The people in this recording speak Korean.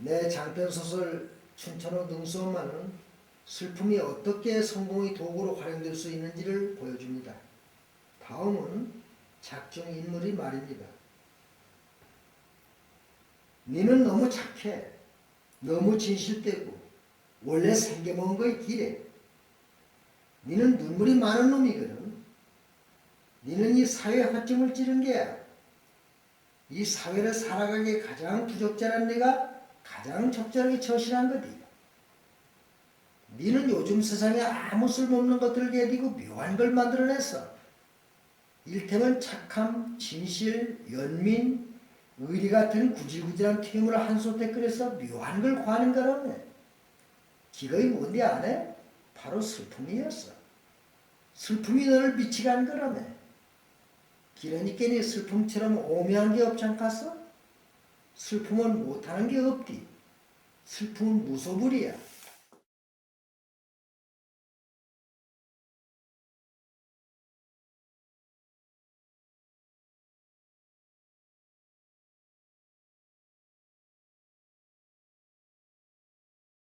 내 장편소설 춘천호 능수엄마는 슬픔이 어떻게 성공의 도구로 활용될 수 있는지를 보여줍니다. 다음은 작중 인물이 말입니다. 니는 너무 착해. 너무 진실되고 원래 생겨먹은 거에 길해. 니는 눈물이 많은 놈이거든. 니는 이 사회 허점을 찌른 게야. 이 사회를 살아가기에 가장 부적절한 네가 가장 적절하게 처신한 거지. 니는 요즘 세상에 아무 쓸모없는 것들을 개디고 묘한 걸 만들어냈어. 일테면 착함, 진실, 연민, 의리 같은 구질구질한 퇴물을 한솥에 끓여서 묘한 걸 구하는 거라며. 기거이 뭔데 안 해? 바로 슬픔이었어. 슬픔이 너를 미치게 한 거라며. 그러니까 니 슬픔처럼 오묘한 게 없지 않겠어? 슬픔은 못하는 게 없디. 슬픔은 무소불이야.